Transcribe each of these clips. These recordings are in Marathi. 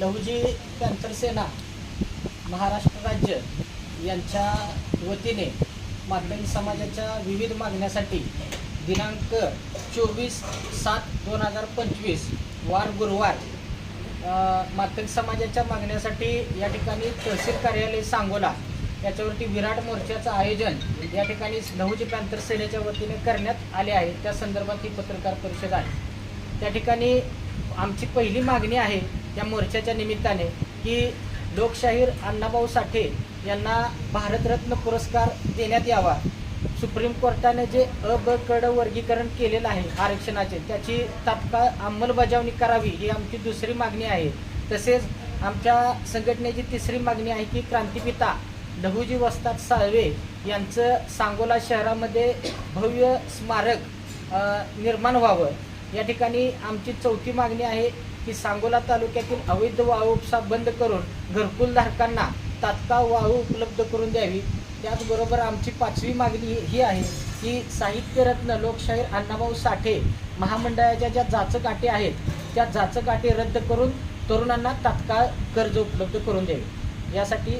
लहुजी पॅन्थर सेना महाराष्ट्र राज्य यांच्या वतीने माध्यम समाजाच्या विविध मागण्यासाठी दिनांक चोवीस सात दोन हजार पंचवीस वार गुरुवार माध्यम समाजाच्या मागण्यासाठी या ठिकाणी तहसील कार्यालय सांगोला याच्यावरती विराट मोर्चाचं आयोजन या ठिकाणी लहुजी पॅन्थर सेनेच्या वतीने करण्यात आले आहे. त्या संदर्भात ही पत्रकार परिषद आहे. त्या ठिकाणी आमची पहिली मागणी आहे या मोर्चाच्या निमित्ताने की लोकशाहीर अण्णाभाऊ साठे यांना भारतरत्न पुरस्कार देण्यात यावा. सुप्रीम कोर्टाने जे अ वर्गीकरण केलेलं आहे आरक्षणाचे त्याची तात्काळ अंमलबजावणी करावी ही आमची दुसरी मागणी आहे. तसेच आमच्या संघटनेची तिसरी मागणी आहे की क्रांतिपिता लहुजी वस्ताद साळवे यांचं सांगोला शहरामध्ये भव्य स्मारक निर्माण व्हावं. या ठिकाणी आमची चौथी मागणी आहे की सांगोला तालुक्यातील अवैध वाळू उपसा बंद करून घरकुलधारकांना तात्काळ वाळू उपलब्ध करून द्यावी. त्याचबरोबर आमची पाचवी मागणी ही आहे की साहित्यरत्न लोकशाहीर अण्णाभाऊ साठे महामंडळाच्या ज्या जाचकाठी आहेत त्या जाचकाठी रद्द करून तरुणांना तात्काळ कर्ज उपलब्ध करून द्यावे. यासाठी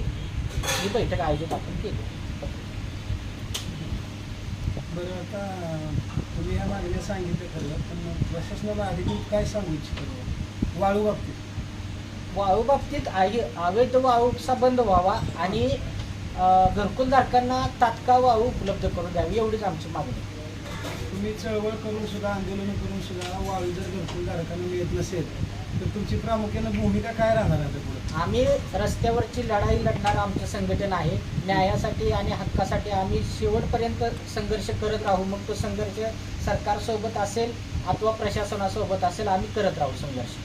ही बैठक आयोजित आपण केली. बरं आता तुम्ही या मागण्या सांगितलं खरं पण प्रशासनाला अधिकृत काय सांगू इच्छितो वाळू बाबतीत वाळू बाबतीत आई अवैध वाळूचा बंद व्हावा आणि घरकुलधारकांना तात्काळ वाळू उपलब्ध करून द्यावी एवढीच आमची मागणी आहे. तुम्ही चळवळ करून सुद्धा आंदोलन करून सुद्धा वाळू जर घरकुलधारकांना मिळत नसेल तर तुमची प्रामुख्यानं भूमिका काय राहणार आता पुढे? आम्ही रस्त्यावरची लढाई लढणार आमचं संघटन आहे. न्यायासाठी आणि हक्कासाठी आम्ही शेवटपर्यंत संघर्ष करत राहू. मग तो संघर्ष सरकारसोबत असेल अथवा प्रशासनासोबत असेल आम्ही करत राहू संघर्ष.